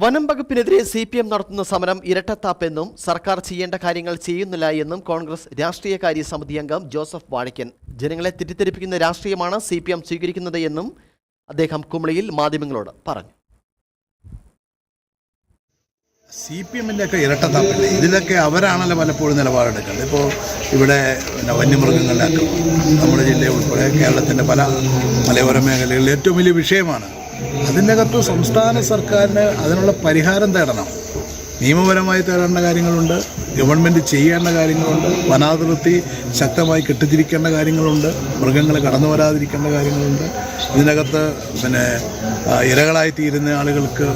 വനം വകുപ്പിനെതിരെ C P M നടത്തുന്ന സമരം ഇരട്ടത്താപ്പെന്നും സർക്കാർ ചെയ്യേണ്ട കാര്യങ്ങൾ ചെയ്യുന്നില്ല എന്നും കോൺഗ്രസ് രാഷ്ട്രീയകാര്യ സമിതി അംഗം ജോസഫ് വാഴയ്ക്കൻ ജനങ്ങളെ തെറ്റിദ്ധരിപ്പിക്കുന്ന രാഷ്ട്രീയമാണ് സി പി എം സ്വീകരിക്കുന്നത് എന്നും അദ്ദേഹം കുമളിയിൽ മാധ്യമങ്ങളോട് പറഞ്ഞു. സി പി എമ്മിന്റെ ഒക്കെ ഇരട്ടത്താപ്പല്ലേ? ഇതിലൊക്കെ അവരാണല്ലോ പലപ്പോഴും നിലപാടെടുക്കുന്നത് ഇപ്പോൾ ഇവിടെ പിന്നെ വന്യമൃഗങ്ങളുടെ നമ്മുടെ ജില്ലയിൽ ഉൾപ്പെടെ കേരളത്തിന്റെ പല മലയോര മേഖലകളിൽ ഏറ്റവും വലിയ വിഷയമാണ് അതിന്റെ അകത്ത് സംസ്ഥാന സർക്കാരിന് അതിനുള്ള പരിഹാരം തേടണം. നിയമപരമായി തേടേണ്ട കാര്യങ്ങളുണ്ട് ഗവൺമെന്റ് ചെയ്യേണ്ട കാര്യങ്ങളുണ്ട് വനാതിർത്തി ശക്തമായി കെട്ടിത്തിരിക്കേണ്ട കാര്യങ്ങളുണ്ട് മൃഗങ്ങൾ കടന്നു വരാതിരിക്കേണ്ട കാര്യങ്ങളുണ്ട്. ഇതിനകത്ത് പിന്നെ ഇരകളായിത്തീരുന്ന ഇരകളായി തീരുന്ന ആളുകൾക്ക്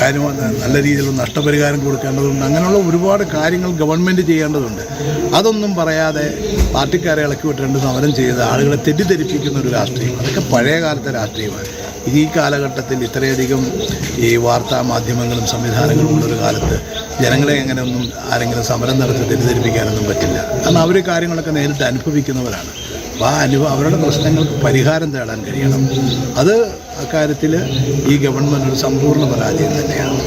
കാര്യം നല്ല രീതിയിലുള്ള നഷ്ടപരിഹാരം കൊടുക്കേണ്ടതുണ്ട്. അങ്ങനെയുള്ള ഒരുപാട് കാര്യങ്ങൾ ഗവൺമെന്റ് ചെയ്യേണ്ടതുണ്ട്. അതൊന്നും പറയാതെ പാർട്ടിക്കാരെ ഇളക്കി വിട്ടുകൊണ്ട് സമരം ചെയ്ത് ആളുകളെ തെറ്റിദ്ധരിപ്പിക്കുന്ന ഒരു രാഷ്ട്രീയം. അതൊക്കെ പഴയ കാലത്തെ രാഷ്ട്രീയമാണ്. ഈ കാലഘട്ടത്തിൽ ഇത്രയധികം ഈ വാർത്താ മാധ്യമങ്ങളും സംവിധാനങ്ങളും ഉള്ളൊരു കാലത്ത് ജനങ്ങളെ എങ്ങനെയൊന്നും ആരെങ്കിലും സമരം നടത്തി തെറ്റിദ്ധരിപ്പിക്കാനൊന്നും പറ്റില്ല. കാരണം അവർ കാര്യങ്ങളൊക്കെ നേരിട്ട് അനുഭവിക്കുന്നവരാണ്. അപ്പോൾ ആ അനുഭവം അവരുടെ പ്രശ്നങ്ങൾക്ക് പരിഹാരം തേടാൻ കഴിയണം. അത് അക്കാര്യത്തിൽ ഈ ഗവൺമെന്റ് ഒരു സമ്പൂർണ പരാജയം തന്നെയാണ്.